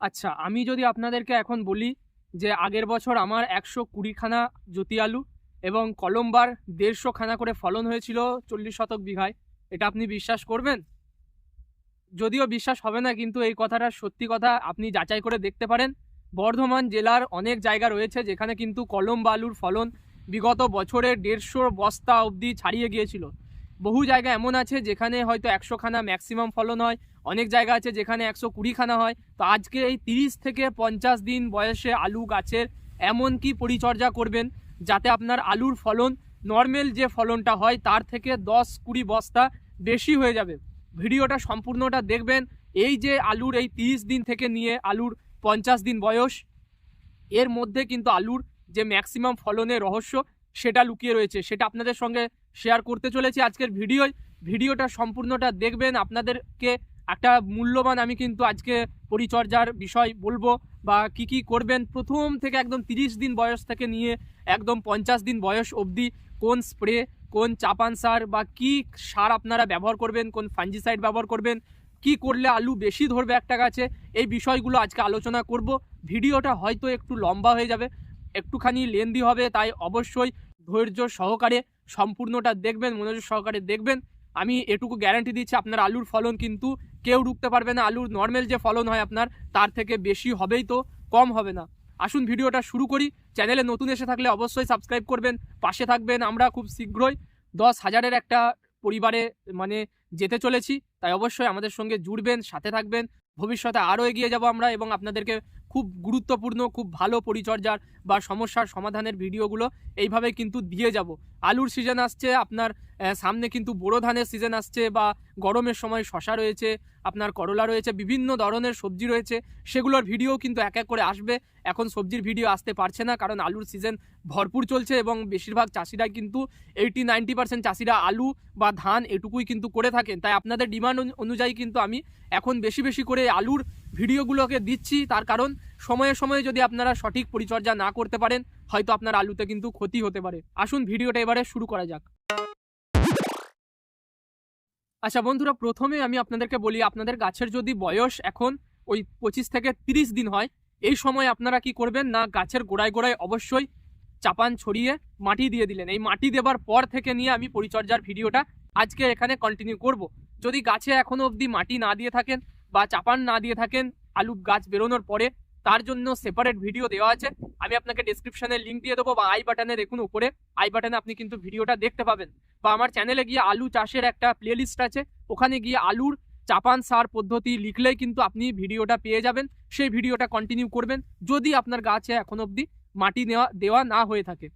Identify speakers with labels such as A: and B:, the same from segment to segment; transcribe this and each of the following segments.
A: আচ্ছা আমি যদি আপনাদেরকে এখন বলি যে আগের বছর আমার একশো কুড়িখানা জ্যোতি আলু এবং কলম্বার দেড়শো খানা করে ফলন হয়েছিল চল্লিশ শতক বিঘায়, এটা আপনি বিশ্বাস করবেন? যদিও বিশ্বাস হবে না, কিন্তু এই কথাটা সত্যি কথা, আপনি যাচাই করে দেখতে পারেন। বর্ধমান জেলার অনেক জায়গা রয়েছে যেখানে কিন্তু কলম্বা আলুর ফলন বিগত বছরে দেড়শো বস্তা অবধি ছাড়িয়ে গিয়েছিল। বহু জায়গা এমন আছে যেখানে হয়তো একশো খানা ম্যাক্সিমাম ফলন হয়, অনেক জায়গা আছে যেখানে একশো কুড়িখানা হয়। তো আজকে এই তিরিশ থেকে পঞ্চাশ দিন বয়সে আলু গাছের এমন কি পরিচর্যা করবেন যাতে আপনার আলুর ফলন নর্মাল যে ফলনটা হয় তার থেকে দশ কুড়ি বস্তা বেশি হয়ে যাবে। ভিডিওটা সম্পূর্ণটা দেখবেন। এই যে আলুর এই তিরিশ দিন থেকে নিয়ে আলুর পঞ্চাশ দিন বয়স, এর মধ্যে কিন্তু আলুর যে ম্যাক্সিমাম ফলনের রহস্য সেটা লুকিয়ে রয়েছে। সেটা আপনাদের সঙ্গে শেয়ার করতে চলেছি আজকের ভিডিওয়। ভিডিওটা সম্পূর্ণটা দেখবেন। আপনাদেরকে একটা মূল্যবান আমি কিন্তু আজকে পরিচর্যার বিষয় বলব বা কি কি করবেন। প্রথম থেকে একদম তিরিশ দিন বয়স থেকে নিয়ে একদম পঞ্চাশ দিন বয়স অবধি কোন স্প্রে, কোন চাপান সার বা কি সার আপনারা ব্যবহার করবেন, কোন ফাঞ্জিসাইড ব্যবহার করবেন, কি করলে আলু বেশি ধরবে একটা গাছে, এই বিষয়গুলো আজকে আলোচনা করব। ভিডিওটা হয়তো একটু লম্বা হয়ে যাবে, একটুখানি লেন্দি হবে, তাই অবশ্যই ধৈর্য সহকারে সম্পূর্ণটা দেখবেন, মনোযোগ সহকারে দেখবেন। আমি এটুকু গ্যারান্টি দিচ্ছি, আপনার আলুর ফলন কিন্তু কেউ রুখতে পারবে না। আলুর নর্মাল যে ফলন হয় আপনার, তার থেকে বেশি হবেই তো, কম হবে না। আসুন ভিডিওটা শুরু করি। চ্যানেলে নতুন এসে থাকলে অবশ্যই সাবস্ক্রাইব করবেন, পাশে থাকবেন। আমরা খুব শীঘ্রই দশ হাজারের একটা পরিবারে মানে যেতে চলেছি। তাই অবশ্যই আমাদের সঙ্গে জুড়বেন, সাথে থাকবেন। ভবিষ্যতে আরও এগিয়ে যাব আমরা এবং আপনাদেরকে খুব গুরুত্বপূর্ণ, খুব ভালো পরিচর্যার বা সমস্যার সমাধানের ভিডিওগুলো এইভাবে কিন্তু দিয়ে যাব। আলুর সিজন আসছে, আপনার সামনে কিন্তু বোরো ধানের সিজন আসছে বা গরমের সময় শশা রয়েছে, আপনার করলা রয়েছে, বিভিন্ন ধরনের সবজি রয়েছে, সেগুলোর ভিডিও কিন্তু এক এক করে আসবে। এখন সবজির ভিডিও আসতে পারছে না, কারণ আলুর সিজন ভরপুর চলছে এবং বেশিরভাগ চাষিরাই কিন্তু এইটি নাইনটি পার্সেন্ট চাষিরা আলু বা ধান এটুকুই কিন্তু করে থাকেন। তাই আপনাদের ডিমান্ড অনুযায়ী কিন্তু আমি এখন বেশি বেশি করে আলুর ভিডিওগুলোকে দিচ্ছি, তার কারণ সময়ে সময়ে যদি আপনারা সঠিক পরিচর্যা না করতে পারেন, হয়তো আপনার আলুতে কিন্তু ক্ষতি হতে পারে। আসুন ভিডিওটা এবারে শুরু করা যাক। আচ্ছা বন্ধুরা, প্রথমে আমি আপনাদেরকে বলি, আপনাদের গাছের যদি বয়স এখন ওই পঁচিশ থেকে তিরিশ দিন হয়, এই সময় আপনারা কি করবেন না, গাছের গোড়ায় গোড়ায় অবশ্যই চাপান ছড়িয়ে মাটি দিয়ে দিলেন। এই মাটি দেবার পর থেকে নিয়ে আমি পরিচর্যার ভিডিওটা আজকে এখানে কন্টিনিউ করব। যদি গাছে এখনও অবধি মাটি না দিয়ে থাকেন বা চাপান না দিয়ে থাকেন আলু গাছ বেরোনোর পরে, তার জন্য সেপারেট ভিডিও দেওয়া আছে। আমি আপনাকে ডিসক্রিপশনে লিঙ্ক দিয়ে দেবো বা আই বাটনে দেখুন উপরে। আই বাটনে আপনি কিন্তু ভিডিওটা দেখতে পাবেন। বা আমার চ্যানেলে গিয়ে আলু চাষের একটা প্লেলিস্ট আছে। ওখানে গিয়ে আলুর চাপান সার পদ্ধতি লিখলেই কিন্তু আপনি ভিডিওটা পেয়ে যাবেন। সেই ভিডিওটা কন্টিনিউ করবেন, যদি আপনার গাছে এখন অবধি মাটি নেওয়া, দেওয়া না হয়ে থাকে।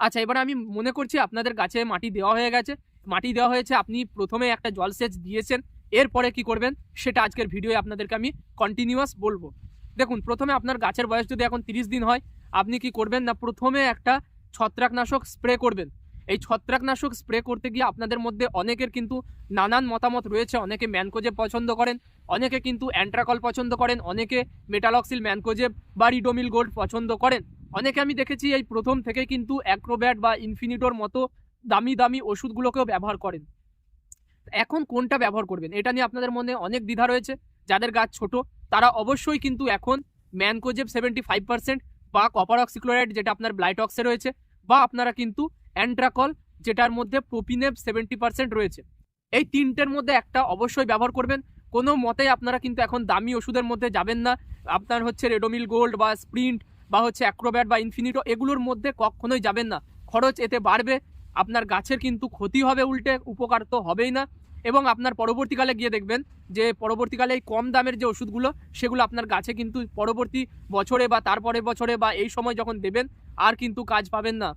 A: আচ্ছা এবার আমি মনে করছি আপনাদের গাছে মাটি দেওয়া হয়ে গেছে। মাটি দেওয়া হয়েছে, আপনি প্রথমে একটা জলসেচ দিয়েছেন। এরপরে কি করবেন? সেটা আজকের ভিডিওয়ে আপনাদেরকে আমি কন্টিনিউয়াস বলব। দেখুন, প্রথমে আপনার গাছের বয়স যদি এখন তিরিশ দিন হয়, আপনি কি করবেন না, প্রথমে একটা ছত্রাকনাশক স্প্রে করবেন। এই ছত্রাকনাশক স্প্রে করতে গিয়ে আপনাদের মধ্যে অনেকের কিন্তু নানান মতামত রয়েছে। অনেকে ম্যানকোজেব পছন্দ করেন, অনেকে কিন্তু অ্যান্ট্রাকল পছন্দ করেন, অনেকে মেটালক্সিল ম্যানকোজেব বা রিডোমিল গোল্ড পছন্দ করেন। অনেকে আমি দেখেছি এই প্রথম থেকে কিন্তু অ্যাক্রোব্যাট বা ইনফিনিটোর মতো দামি দামি ওষুধগুলোকেও ব্যবহার করেন। এখন কোনটা ব্যবহার করবেন? এটা নিয়ে আপনাদের মনে অনেক দ্বিধা রয়েছে। যাদের গাছ ছোট, তারা অবশ্যই কিন্তু এখন ম্যানকোজেব সেভেন্টি ফাইভ পার্সেন্ট বা কপার অক্সিক্লোরাইড যেটা আপনার ব্লাইটক্সে রয়েছে, বা আপনারা কিন্তু অ্যান্ট্রাকল যেটার মধ্যে প্রোপিনেব সেভেন্টি পার্সেন্ট রয়েছে। এই তিনটের মধ্যে একটা অবশ্যই ব্যবহার করবেন। কোনো মতেই আপনারা কিন্তু এখন দামি ওষুধের মধ্যে যাবেন না। আপনার হচ্ছে রেডোমিল গোল্ড বা স্প্রিন্ট বা হচ্ছে অ্যাক্রোব্যাট বা ইনফিনিটো, এগুলোর মধ্যে কখনোই যাবেন না। খরচ এতে বাড়বে। আপনার গাছের কিন্তু ক্ষতি হবে উল্টে, উপকার তো হবেই না। এবং আপনার পরবর্তীকালে গিয়ে দেখবেন যে, পরবর্তীকালে এই কম দামের যে ওষুধগুলো, সেগুলো আপনার গাছে কিন্তু পরবর্তী বছরে বা তারপরের বছরে বা এই সময় যখন দেবেন, আর কিন্তু কাজ পাবেন না।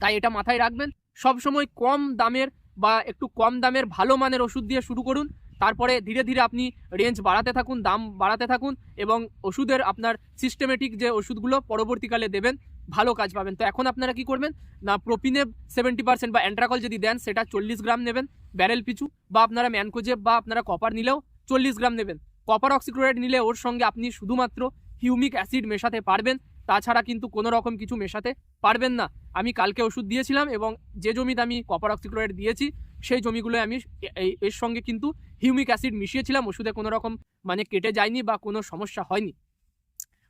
A: তাই এটা মাথায় রাখবেন। সব সময় কম দামের বা একটু কম দামের ভালো মানের ওষুধ দিয়ে শুরু করুন। তারপরে ধীরে ধীরে আপনি রেঞ্জ বাড়াতে থাকুন, দাম বাড়াতে থাকুন এবং ওষুধের আপনার সিস্টেমেটিক যে ওষুধগুলো পরবর্তীকালে দেবেন ভালো কাজ পাবেন। তো এখন আপনারা কি করবেন? না প্রোপিনে সেভেন্টি পার্সেন্ট বা অ্যান্ট্রাকল যদি দেন, সেটা চল্লিশ গ্রাম নেবেন ব্যারেল পিছু, বা আপনারা ম্যানকোজেব বা আপনারা কপার নিলেও চল্লিশ গ্রাম নেবেন। কপার অক্সিক্লোরাইড নিলে ওর সঙ্গে আপনি শুধুমাত্র হিউমিক অ্যাসিড মেশাতে পারবেন, তাছাড়া কিন্তু কোনো রকম কিছু মেশাতে পারবেন না। আমি কালকে ওষুধ দিয়েছিলাম এবং যে জমিতে আমি কপার অক্সিক্লোরাইড দিয়েছি, সেই জমিগুলোয় আমি এর সঙ্গে কিন্তু হিউমিক অ্যাসিড মিশিয়েছিলাম, ওষুধে কোনো রকম মানে কেটে যায়নি বা কোনো সমস্যা হয়নি।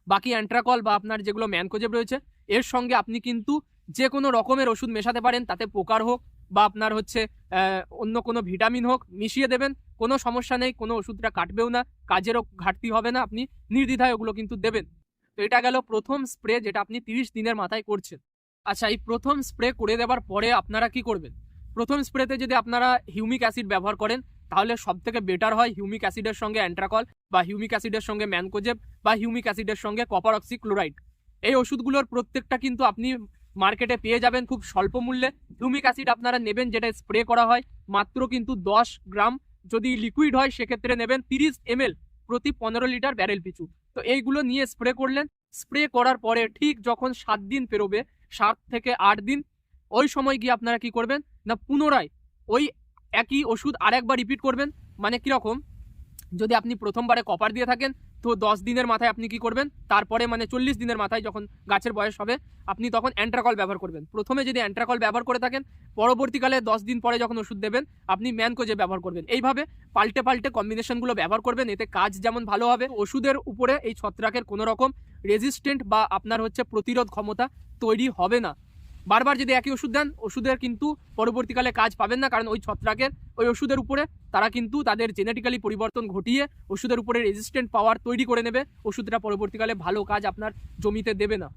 A: বাকি অ্যান্ট্রাকল বা আপনার যেগুলো ম্যানকোজেব রয়েছে এর সঙ্গে আপনি কিন্তু যে কোনো রকমের ওষুধ মেশাতে পারেন, তাতে পোকার হোক বা আপনার হচ্ছে অন্য কোনো ভিটামিন হোক, মিশিয়ে দেবেন। কোনো সমস্যা নেই, কোনো ওষুধটা কাটবেও না, কাজেরও ঘাটতি হবে না, আপনি নির্দ্বিধায় ওগুলো কিন্তু দেবেন। তো এটা গেল প্রথম স্প্রে যেটা আপনি তিরিশ দিনের মাথায় করছেন। আচ্ছা এই প্রথম স্প্রে করে দেওয়ার পরে আপনারা কি করবেন? প্রথম স্প্রেতে যদি আপনারা হিউমিক অ্যাসিড ব্যবহার করেন, তাহলে সব থেকে বেটার হয় হিউমিক অ্যাসিডের সঙ্গে অ্যান্ট্রাকল বা হিউমিক অ্যাসিডের সঙ্গে ম্যানকোজেব বা হিউমিক অ্যাসিডের সঙ্গে কপার অক্সি ক্লোরাইড এই ওষুধগুলোর প্রত্যেকটা কিন্তু আপনি মার্কেটে পেয়ে যাবেন খুব স্বল্প মূল্যে। হিউমিক অ্যাসিড আপনারা নেবেন, যেটা স্প্রে করা হয়। মাত্র কিন্তু দশ গ্রাম। যদি লিকুইড হয়, সেক্ষেত্রে নেবেন তিরিশ এমএল প্রতি পনেরো লিটার ব্যারেল পিছু তো এইগুলো নিয়ে স্প্রে করলেন। স্প্রে করার পরে ঠিক যখন সাত দিন পেরোবে, সাত থেকে আট দিন, ওই সময় গিয়ে আপনারা কি করবেন? না, পুনরায় ওই একই ওষুধ আরেকবার রিপিট করবেন। মানে কীরকম? যদি আপনি প্রথমবারে কপার দিয়ে থাকেন, তো দশ দিনের মাথায় আপনি কি করবেন? তারপরে মানে চল্লিশ দিনের মাথায় যখন গাছের বয়স হবে, আপনি তখন অ্যান্ট্রাকল ব্যবহার করবেন। প্রথমে যদি অ্যান্ট্রাকল ব্যবহার করে থাকেন, পরবর্তীকালে দশ দিন পরে যখন ওষুধ দেবেন, আপনি ম্যানকোজে ব্যবহার করবেন। এইভাবে পাল্টে পাল্টে কম্বিনেশনগুলো ব্যবহার করবেন, এতে কাজ যেমন ভালো হবে। ওষুধের উপরে এই ছত্রাকের কোনো রকম রেজিস্ট্যান্ট বা আপনার হচ্ছে প্রতিরোধ ক্ষমতা তৈরি হবে না। বারবার যদি একই ওষুধ দেন, ওষুধের কিন্তু পরবর্তীকালে কাজ পাবেন না, কারণ ওই ছত্রাকের, ওই ওষুধের উপরে তারা কিন্তু তাদের জেনেটিক্যালি পরিবর্তন ঘটিয়ে ওষুধের উপরে রেজিস্ট্যান্ট পাওয়ার তৈরি করে নেবে। ওষুধটা পরবর্তীকালে ভালো কাজ আপনার জমিতে দেবে না।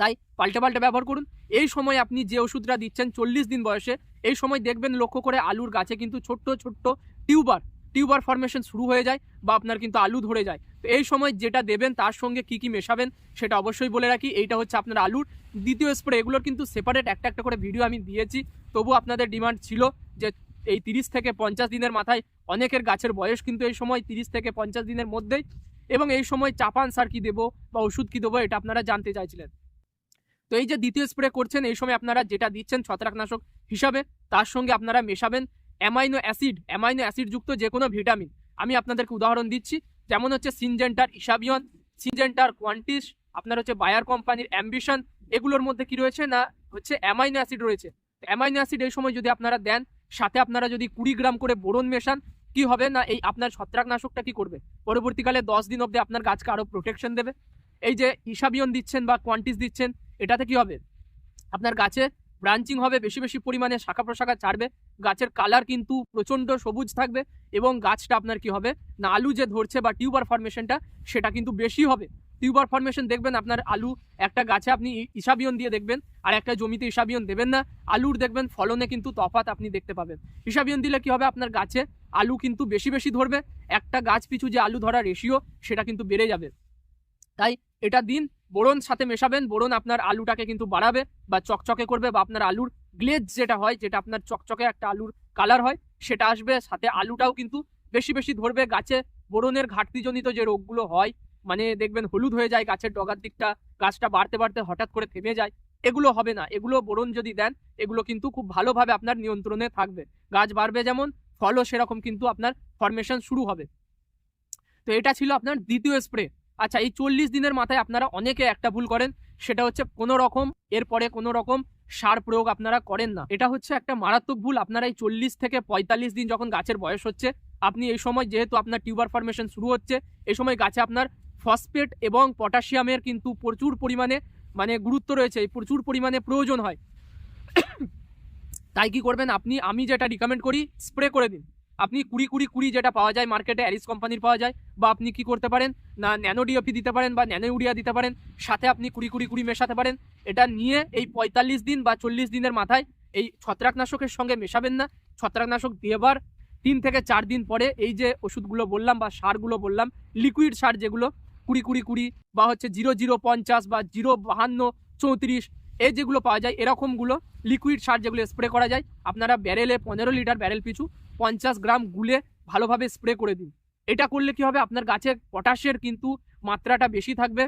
A: তাই পাল্টে পাল্টে ব্যবহার করুন। এই সময় আপনি যে ওষুধটা দিচ্ছেন, চল্লিশ দিন বয়সে, এই সময় দেখবেন লক্ষ্য করে আলুর গাছে কিন্তু ছোট্ট ছোট্ট টিউবার টিউবার ফরমেশন শুরু হয়ে যায় বা আপনার কিন্তু আলু ধরে যায়। তো এই সময় যেটা দেবেন, তার সঙ্গে কি কি মেশাবেন সেটা অবশ্যই বলে রাখি। এইটা হচ্ছে আপনার আলুর। দ্বিতীয় স্প্রে এগুলোর কিন্তু সেপারেট একটা একটা করে ভিডিও আমি দিয়েছি। তবু আপনাদের ডিমান্ড ছিল যে এই তিরিশ থেকে পঞ্চাশ দিনের মাথায় অনেকের গাছের বয়স কিন্তু এই সময় তিরিশ থেকে পঞ্চাশ দিনের মধ্যেই। এবং এই সময় চাপান সার কি দেবো বা ওষুধ কি দেবো এটা আপনারা জানতে চাইছিলেন। তো এই যে দ্বিতীয় স্প্রে করছেন, এই সময় আপনারা যেটা দিচ্ছেন ছত্রাকনাশক হিসাবে, তার সঙ্গে আপনারা মেশাবেন। অ্যামাইনো অ্যাসিড অ্যামাইনো অ্যাসিড যুক্ত যে কোনো ভিটামিন। আমি আপনাদেরকে উদাহরণ দিচ্ছি, যেমন হচ্ছে সিনজেন্টার ইসাবিয়ন, সিনজেন্টার কোয়ান্টিস, আপনার হচ্ছে বায়ার কোম্পানির অ্যাম্বিশন, এগুলোর মধ্যে কি রয়েছে না, হচ্ছে অ্যামাইনো অ্যাসিড রয়েছে। অ্যামাইনো অ্যাসিড এই সময় যদি আপনারা দেন, সাথে আপনারা যদি কুড়ি গ্রাম করে বোরন মেশান, কি হবে না, এই আপনার ছত্রাকনাশকটা কি করবে? পরবর্তীকালে দশ দিন অবধি আপনার গাছকে আরও প্রোটেকশন দেবে। এই যে ইসাবিয়ন দিচ্ছেন বা কোয়ান্টিস দিচ্ছেন, এটাতে কি হবে? আপনার গাছে ব্রাঞ্চিং হবে, বেশি বেশি পরিমাণে শাখা প্রশাখা ছাড়বে। গাছের কালার কিন্তু প্রচণ্ড সবুজ থাকবে এবং গাছটা আপনার কি হবে? না, আলু যে ধরছে বা টিউবার ফরমেশনটা সেটা কিন্তু বেশি হবে। টিউবার ফরমেশন দেখবেন আপনার আলু, একটা গাছে আপনি ইসাবিয়ন দিয়ে দেখবেন, আর একটা জমিতে ইসাবিয়ন দেবেন না। আলুর দেখবেন ফলনে কিন্তু তফাত আপনি দেখতে পাবেন। ইসাবিয়ন দিলে কি হবে? আপনার গাছে আলু কিন্তু বেশি বেশি ধরবে। একটা গাছ পিছু যে আলু ধরা রেশিও সেটা কিন্তু বেড়ে যাবে। তাই এটা দিন বোরন সাথে মেশাবেন, বোরন আপনার আলুটাকে কিন্তু বাড়াবে বা চকচকে করবে বা আপনার আলুর গ্লেজ যেটা হয়, যেটা আপনার চকচকে একটা আলুর কালার হয়, সেটা আসবে। সাথে আলুটাও কিন্তু বেশি বেশি ধরবে। গাছে বোরনের ঘাটতিজনিত যে রোগগুলো হয় মানে দেখবেন হলুদ হয়ে যায় গাছের ডগার দিকটা, গাছটা বাড়তে বাড়তে হঠাৎ করে থেমে যায়, এগুলো হবে না। এগুলো বোরন যদি দেন, এগুলো কিন্তু খুব ভালোভাবে আপনার নিয়ন্ত্রণে থাকবে। গাছ বাড়বে যেমন, ফলও সেরকম কিন্তু আপনার ফরমেশন শুরু হবে। তো এটা ছিল আপনার দ্বিতীয় স্প্রে আচ্ছা এই চল্লিশ দিনের মাথায় আপনারা অনেকে একটা ভুল করেন, সেটা হচ্ছে কোনো রকম, এরপরে কোনো রকম সার প্রয়োগ আপনারা করেন না। এটা হচ্ছে একটা মারাত্মক ভুল। আপনারা এই চল্লিশ থেকে পঁয়তাল্লিশ দিন যখন গাছের বয়স হচ্ছে, আপনি এই সময় যেহেতু আপনার টিউবার ফর্মেশন শুরু হচ্ছে, এই সময় গাছে আপনার ফসফেট এবং পটাশিয়ামের কিন্তু প্রচুর পরিমাণে মানে গুরুত্ব রয়েছে প্রচুর পরিমাণে প্রয়োজন হয়। তাই কি করবেন আপনি? আমি যেটা রিকমেন্ড করি স্প্রে করে দিন। আপনি কুড়ি কুড়ি কুড়ি যেটা পাওয়া যায় মার্কেটে অ্যারিস কোম্পানির পাওয়া যায়, বা আপনি কি করতে পারেন, না ন্যানো ডিওপি দিতে পারেন, বা ন্যানো ইউরিয়া দিতে পারেন, সাথে আপনি কুড়ি কুড়ি কুড়ি মেশাতে পারেন, এটা নিয়ে এই পঁয়তাল্লিশ দিন বা চল্লিশ দিনের মাথায় এই ছত্রাকনাশকের সঙ্গে মেশাবেন না। ছত্রাকনাশক দেবার তিন থেকে চার দিন পরে এই যে ওষুধগুলো বললাম বা সারগুলো বললাম, লিকুইড সার যেগুলো, কুড়ি কুড়ি কুড়ি বা হচ্ছে জিরো জিরো পঞ্চাশ বা জিরো বাহান্ন চৌত্রিশ, এই যেগুলো পাওয়া যায়, এরকমগুলো লিকুইড সার যেগুলো স্প্রে করা যায়। আপনারা ব্যারেলে পনেরো লিটার ব্যারেল পিছু পঞ্চাশ গ্রাম গুলে ভালোভাবে স্প্রে করে দিন। এটা করলে কি হবে? আপনার গাছের পটাশের কিন্তু মাত্রাটা বেশি থাকবে।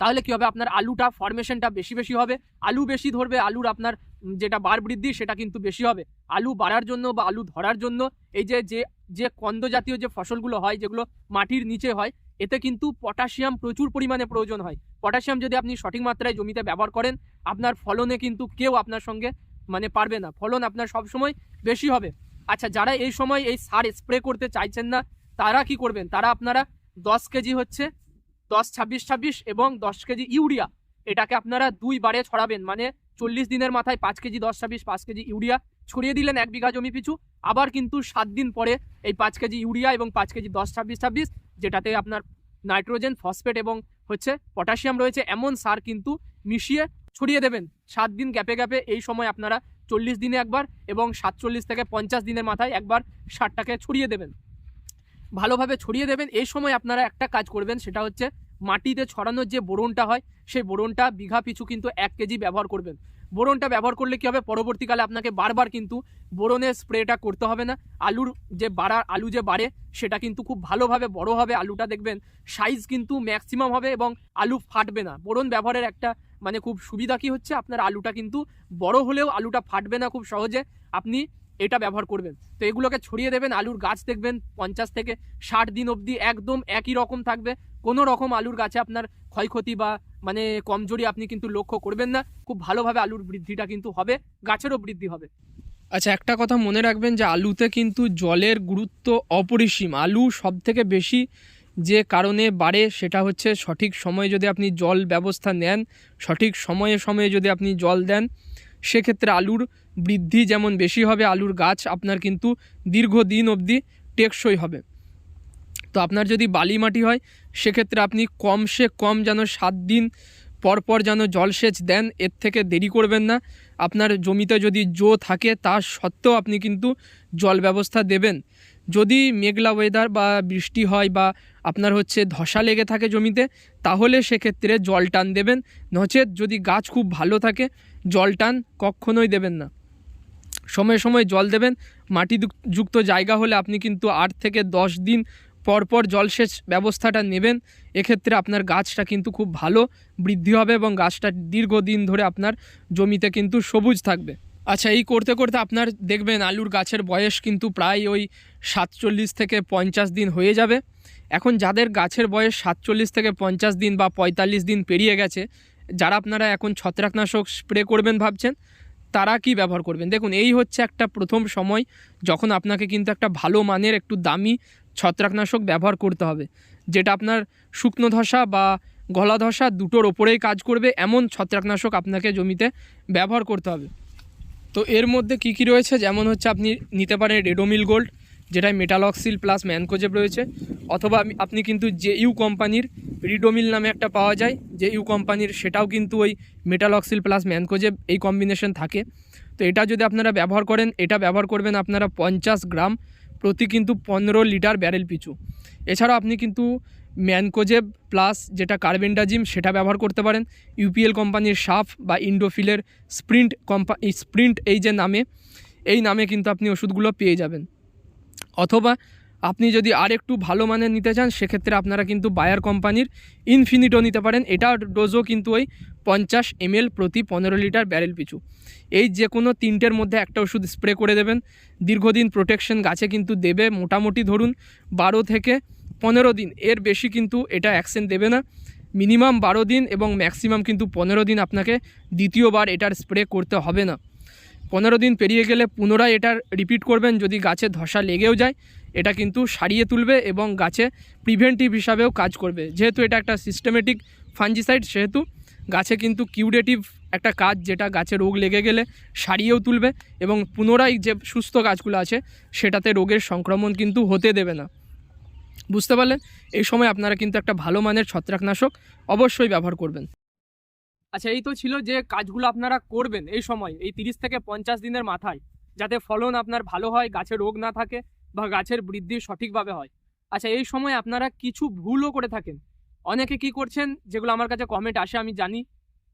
A: তাহলে কি হবে? আপনার আলুটা ফরমেশনটা বেশি বেশি হবে। আলু বেশি ধরবে, আলুর আপনার যেটা বার বৃদ্ধি সেটা কিন্তু বেশি হবে। আলু বাড়ার জন্য বা আলু ধরার জন্য এই যে যে যে কন্দ জাতীয় যে ফসলগুলো হয়, যেগুলো মাটির নিচে হয়, এতে কিন্তু পটাশিয়াম প্রচুর পরিমাণে প্রয়োজন হয়। পটাশিয়াম যদি আপনি সঠিক মাত্রায় জমিতে ব্যবহার করেন, আপনার ফলনে কিন্তু কেউ আপনার সঙ্গে মানে পারবে না। ফলন আপনার সবসময় বেশি হবে। আচ্ছা যারা এই সময় এই সার স্প্রে করতে চাইছেন না, তারা কি করবেন? তারা আপনারা দশ কেজি হচ্ছে দশ, ছাব্বিশ ছাব্বিশ এবং দশ কেজি ইউরিয়া, এটাকে আপনারা দুই বারে ছড়াবেন। মানে চল্লিশ দিনের মাথায় পাঁচ কেজি দশ, ছাব্বিশ, পাঁচ কেজি ইউরিয়া ছড়িয়ে দিলেন এক বিঘা জমি পিছু। আবার কিন্তু সাত দিন পরে এই পাঁচ কেজি ইউরিয়া এবং পাঁচ কেজি দশ, ছাব্বিশ ছাব্বিশ, যেটাতে আপনার নাইট্রোজেন, ফসফেট এবং হচ্ছে পটাশিয়াম রয়েছে, এমন সার কিন্তু মিশিয়ে ছড়িয়ে দেবেন। সাত দিন গ্যাপে গ্যাপে এই সময় আপনারা চল্লিশ দিনে একবার এবং সাতচল্লিশ থেকে পঞ্চাশ দিনের মাথায় একবার সারটাকে ছড়িয়ে দেবেন। ভালোভাবে ছড়িয়ে দেবেন। এই সময় আপনারা একটা কাজ করবেন, সেটা হচ্ছে মাটিতে ছড়ানোর যে বোরনটা হয়, সেই বোরনটা বিঘা পিছু কিন্তু এক কেজি ব্যবহার করবেন। বোরনটা ব্যবহার করলে কি হবে? পরবর্তীকালে আপনাকে বারবার কিন্তু বোরনের স্প্রেটা করতে হবে না। আলুর যে বাড়া, আলু যে বাড়ে, সেটা কিন্তু খুব ভালোভাবে বড় হবে। আলুটা দেখবেন সাইজ কিন্তু ম্যাক্সিমাম হবে এবং আলু ফাটবে না। বোরন ব্যবহারের একটা মানে খুব সুবিধা কি হচ্ছে? আপনার আলুটা কিন্তু বড় হলেও আলুটা ফাটবে না খুব সহজে। আপনি এটা ব্যবহার করবেন। তো এগুলোকে ছড়িয়ে দেবেন, আলুর গাছ দেখবেন, পঞ্চাশ থেকে ষাট দিন অবধি একদম একই রকম থাকবে। কোনো রকম আলুর গাছে আপনার ক্ষয়ক্ষতি বা মানে কমজোরি আপনি কিন্তু লক্ষ্য করবেন না। খুব ভালোভাবে আলুর বৃদ্ধিটা কিন্তু হবে, গাছেরও বৃদ্ধি হবে। আচ্ছা একটা কথা মনে রাখবেন যে আলুতে কিন্তু জলের গুরুত্ব অপরিসীম। আলু সব থেকে বেশি যে কারণে বাড়ে সেটা হচ্ছে সঠিক সময়ে যদি আপনি জল ব্যবস্থা নেন, সঠিক সময়ে সময়ে যদি আপনি জল দেন, সেক্ষেত্রে আলুর বৃদ্ধি যেমন বেশি হবে, আলুর গাছ আপনার কিন্তু দীর্ঘদিন অবধি টেকসই হবে। তো আপনার যদি বালি মাটি হয়, সেক্ষেত্রে আপনি কমসে কম যেন সাত দিন পর পর যেন জলসেচ দেন, এর থেকে দেরি করবেন না। আপনার জমিতে যদি জো থাকে, তা সত্ত্বেও আপনি কিন্তু জল ব্যবস্থা দেবেন। যদি মেঘলা ওয়েদার বা বৃষ্টি হয় বা আপনার হচ্ছে ধসা লেগে থাকে জমিতে, তাহলে সেক্ষেত্রে জল টান দেবেন। নচেত যদি গাছ খুব ভালো থাকে, জল টান কখনোই দেবেন না। সময়ে সময়ে জল দেবেন। মাটি যুক- যুক্ত জায়গা হলে আপনি কিন্তু আট থেকে দশ দিন পর পর জলসেচ ব্যবস্থাটা নেবেন। এক্ষেত্রে আপনার গাছটা কিন্তু খুব ভালো বৃদ্ধি হবে এবং গাছটা দীর্ঘদিন ধরে আপনার জমিতে কিন্তু সবুজ থাকবে। আচ্ছা এই করতে করতে আপনার দেখবেন আলুর গাছের বয়স কিন্তু প্রায় ওই সাতচল্লিশ থেকে পঞ্চাশ দিন হয়ে যাবে। এখন যাদের গাছের বয়স সাতচল্লিশ থেকে পঞ্চাশ দিন বা পঁয়তাল্লিশ দিন পেরিয়ে গেছে, যারা আপনারা এখন ছত্রাকনাশক স্প্রে করবেন ভাবছেন, তারা কি ব্যবহার করবেন? দেখুন, এই হচ্ছে একটা প্রথম সময় যখন আপনাকে কিন্তু একটা ভালো মানের একটু দামি ছত্রাকনাশক ব্যবহার করতে হবে, যেটা আপনার শুকনো ধসা বা গলা ধসা দুটোর ওপরেই কাজ করবে, এমন ছত্রাকনাশক আপনাকে জমিতে ব্যবহার করতে হবে। তো এর মধ্যে কি কি রয়েছে? যেমন হচ্ছে আপনি নিতে পারেন রেডোমিল গোল্ড যেটায় মেটালক্সিল প্লাস ম্যানকোজেব রয়েছে, অথবা আপনি কিন্তু জে ইউ কোম্পানির রিডোমিল নামে একটা পাওয়া যায়, যে ইউ কোম্পানির সেটাও কিন্তু ওই মেটালক্সিল প্লাস ম্যানকোজেব এই কম্বিনেশন থাকে। তো এটা যদি আপনারা ব্যবহার করেন, এটা ব্যবহার করবেন আপনারা পঞ্চাশ গ্রাম প্রতি কিন্তু পনেরো লিটার ব্যারেল পিছু। এছাড়াও আপনি কিন্তু ম্যানকোজেব প্লাস যেটা কার্বেন্ডাজিম সেটা ব্যবহার করতে পারেন। ইউপিএল কোম্পানির সাফ বা ইন্ডোফিলের স্প্রিন্ট কোম্পা স্প্রিন্ট এই যে নামে, এই নামে কিন্তু আপনি ওষুধগুলো পেয়ে যাবেন। অথবা আপনি যদি আর একটু ভালো মানের নিতে চান, সেক্ষেত্রে আপনারা কিন্তু বায়ার কোম্পানির ইনফিনিটো নিতে পারেন। এটা ডোজও কিন্তু ওই পঞ্চাশ এমএল প্রতি পনেরো লিটার ব্যারেল পিছু। এই যে কোনো তিনটের মধ্যে একটা ওষুধ স্প্রে করে দেবেন। দীর্ঘদিন প্রোটেকশন গাছে কিন্তু দেবে। মোটামুটি ধরুন বারো থেকে পনেরো দিন। এর বেশি কিন্তু এটা অ্যাকশন দেবে না। মিনিমাম বারো দিন এবং ম্যাক্সিমাম কিন্তু পনেরো দিন আপনাকে দ্বিতীয়বার এটার স্প্রে করতে হবে না। পনেরো দিন পেরিয়ে গেলে পুনরায় এটার রিপিট করবেন যদি গাছে ধসা লেগেও যায়। এটা কিন্তু সারিয়ে তুলবে এবং গাছে প্রিভেন্টিভ হিসাবেও কাজ করবে। যেহেতু এটা একটা সিস্টেমেটিক ফাঞ্জিসাইড সেহেতু গাছে কিন্তু কিউরেটিভ একটা কাজ যেটা গাছে রোগ লেগে গেলে সারিয়েও তুলবে এবং পুনরায় যে সুস্থ গাছগুলো আছে, সেটাতে রোগের সংক্রমণ কিন্তু হতে দেবে না। বুঝতে পারলেন? এই সময় আপনারা কিন্তু একটা ভালো মানের ছত্রাকনাশক অবশ্যই ব্যবহার করবেন। আচ্ছা এই তো ছিল যে কাজগুলো আপনারা করবেন এই সময়, এই তিরিশ থেকে পঞ্চাশ দিনের মাথায়, যাতে ফলন আপনার ভালো হয়, গাছে রোগ না থাকে বা গাছের বৃদ্ধি সঠিকভাবে হয়। আচ্ছা এই সময় আপনারা কিছু ভুলও করে থাকেন। অনেকে কি করছেন, যেগুলো আমার কাছে কমেন্ট আসে, আমি জানি।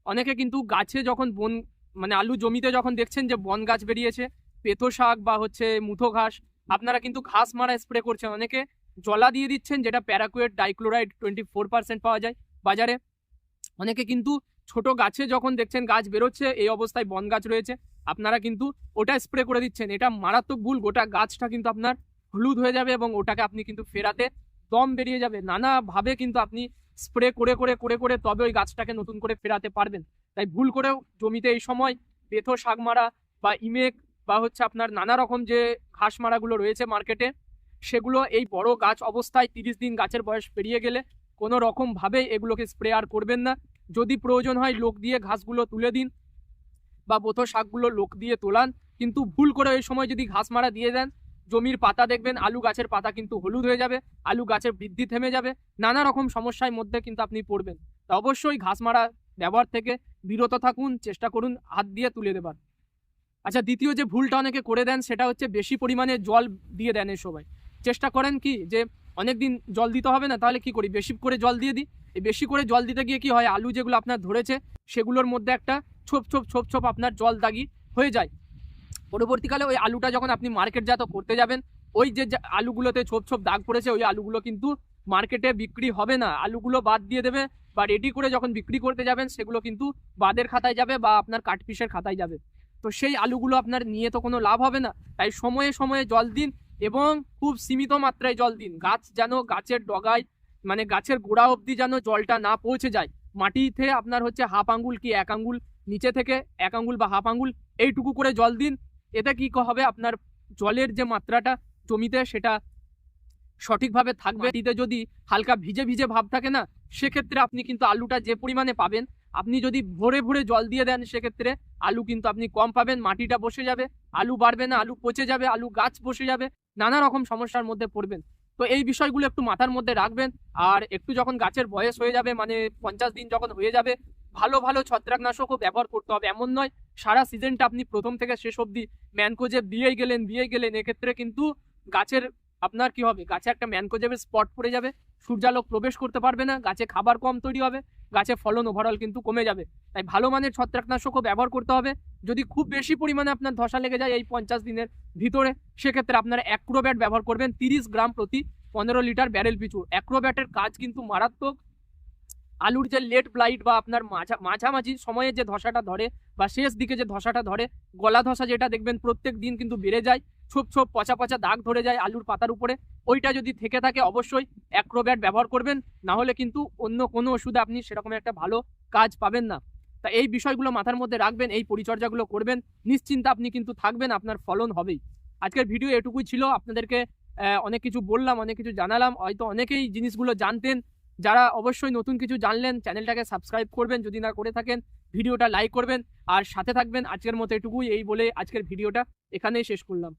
A: অনেকে কিন্তু গাছে যখন বন মানে আলু জমিতে যখন দেখছেন যে বন গাছ বেরিয়েছে পেতো শাক বা হচ্ছে মুঠো ঘাস, আপনারা কিন্তু ঘাস মারা স্প্রে করছেন অনেকে। জলা দিয়ে দিচ্ছেন, যেটা paraquat dichloride twenty four percent পাওয়া যায় বাজারে। অনেকে কিন্তু ছোট গাছে যখন দেখছেন গাছ বেরোচ্ছে, এই অবস্থায় বন গাছ রয়েছে, আপনারা কিন্তু ওটা স্প্রে করে দিচ্ছেন। এটা মারাত্মক ভুল, গোটা গাছটা কিন্তু আপনার হলুদ হয়ে যাবে এবং ওটাকে আপনি কিন্তু ফেরাতে দম বেরিয়ে যাবে। নানাভাবে কিন্তু আপনি স্প্রে করে করে করে করে তবে ওই গাছটাকে নতুন করে ফেরাতে পারবেন। তাই ভুল করেও জমিতে এই সময় বেথো শাক মারা বা ইমেক বা হচ্ছে আপনার নানা রকম যে ঘাস মারাগুলো রয়েছে মার্কেটে সেগুলো এই বড় গাছ অবস্থায় তিরিশ দিন গাছের বয়স পেরিয়ে গেলে কোনো রকমভাবে এগুলোকে স্প্রে আর করবেন না। যদি প্রয়োজন হয় লোক দিয়ে ঘাসগুলো তুলে দিন বা বোথো শাকগুলো লোক দিয়ে তোলান। কিন্তু ভুল করে ওই সময় যদি ঘাস মারা দিয়ে দেন, জমির পাতা দেখবেন, আলু গাছের পাতা কিন্তু হলুদ হয়ে যাবে, আলু গাছের বৃদ্ধি থেমে যাবে, নানা রকম সমস্যার মধ্যে কিন্তু আপনি পড়বেন। তা অবশ্যই ঘাস মারা ব্যবহার থেকে বিরত থাকুন, চেষ্টা করুন, হাত দিয়ে তুলে দেবার। আচ্ছা দ্বিতীয় যে ভুলটা অনেকে করে দেন সেটা হচ্ছে বেশি পরিমাণে জল দিয়ে দেন এই সবাই চেষ্টা করেন কি যে অনেক দিন জল দিতে হবে না, তাহলে কি করি? বেশি করে জল দিয়ে দিই। এই বেশি করে জল দিতে গিয়ে কি হয়? আলু যেগুলো আপনার ধরেছে, সেগুলোর মধ্যে একটা ছোপ ছোপ ছোপ ছোপ আপনার জল দাগি হয়ে যায়। পরবর্তীকালে ওই আলুটা যখন আপনি মার্কেটজাত করতে যাবেন, ওই যে আলুগুলোতে ছোপ ছোপ দাগ পড়েছে, ওই আলুগুলো কিন্তু মার্কেটে বিক্রি হবে না। আলুগুলো বাদ দিয়ে দেবে বা রেডি করে যখন বিক্রি করতে যাবেন, সেগুলো কিন্তু বাদের খাতায় যাবে বা আপনার কাঠপিসের খাতায় যাবে। তো সেই আলুগুলো আপনার নিয়ে তো কোনো লাভ হবে না। তাই সময়ে সময়ে জল দিন এবং খুব সীমিত মাত্রায় জল দিন। গাছ যেন গাছের ডগায় মানে গাছের গোড়া অবধি যেন জলটা না পৌঁছে যায়। মাটিতে আপনার হচ্ছে হাফ আঙ্গুল কি এক আঙ্গুল, নিচে থেকে এক আঙ্গুল বা হাফ আঙ্গুল, এইটুকু করে জল দিন। এতে কি হবে? আপনার জলের যে মাত্রাটা জমিতে সেটা সঠিকভাবে থাকবে। মাটিতে যদি হালকা ভিজে ভিজে ভাব থাকে না, সেক্ষেত্রে আপনি কিন্তু আলুটা যে পরিমাণে পাবেন, আপনি যদি ভরে ভরে জল দিয়ে দেন, সেক্ষেত্রে আলু কিন্তু আপনি কম পাবেন, মাটিটা বসে যাবে, আলু বাড়বে না, আলু পচে যাবে, আলু গাছ বসে যাবে। নানা রকম সমস্যার মধ্যে পড়বেন। তো এই বিষয়গুলো একটু মাথার মধ্যে রাখবেন। আর একটু যখন গাছের বয়স হয়ে যাবে মানে পঞ্চাশ দিন যখন হয়ে যাবে, ভালো ভালো ছত্রাকনাশকও ব্যবহার করতে হবে। এমন নয়, সারা সিজনটা আপনি প্রথম থেকে শেষ অবধি ম্যানকোজে দিয়ে গেলেন দিয়ে গেলেন। এক্ষেত্রে কিন্তু গাছের, আপনার কি হবে? গাছে একটা ম্যানকোজেবের স্পট পড়ে যাবে। সূর্যালোক প্রবেশ করতে পারবে না, গাছে খাবার কম তৈরি হবে। গাছে ফলন ওভারঅল কিন্তু কমে যাবে। তাই ভালো মানের ছত্রাকনাশকও ব্যবহার করতে হবে। যদি খুব বেশি পরিমাণে আপনার ধসা লেগে যায় এই পঞ্চাশ দিনের ভিতরে, সেক্ষেত্রে আপনারা অ্যাক্রোব্যাট ব্যবহার করবেন তিরিশ গ্রাম প্রতি পনেরো লিটার ব্যারেল পিছু অ্যাক্রোব্যাটের কাজ কিন্তু মারাত্মক। আলুর যে লেট ব্লাইট বা আপনার মাঝা মাঝামাঝি সময়ে যে ধসাটা ধরে বা শেষ দিকে যে ধসাটা ধরে, গলা ধসা যেটা দেখবেন প্রত্যেক দিন কিন্তু বেড়ে যায়। ছোপ ছোপ পচা পচা দাগ ধরে যায় আলুর পাতার উপরে। ওইটা যদি থেকে থাকে অবশ্যই অ্যাক্রোব্যাট ব্যবহার করবেন, না হলে কিন্তু অন্য কোনো ওষুধে আপনি সেরকম একটা ভালো কাজ পাবেন না। তা এই বিষয়গুলো মাথার মধ্যে রাখবেন, এই পরিচর্যাগুলো করবেন, নিশ্চিন্তে আপনি কিন্তু থাকবেন, আপনার ফলন হবেই। আজকের ভিডিও এটুকুই ছিল, আপনাদেরকে অনেক কিছু বললাম, অনেক কিছু জানালাম, হয়তো অনেকেই জিনিসগুলো জানতেন। যারা অবশ্যই নতুন কিছু জানলেন, চ্যানেলটাকে সাবস্ক্রাইব করবেন, যদি না করে থাকেন, ভিডিওটা লাইক করবেন, আর সাথে থাকবেন। আজকের মতো এটুকুই, এই বলে আজকের ভিডিওটা এখানেই শেষ করলাম।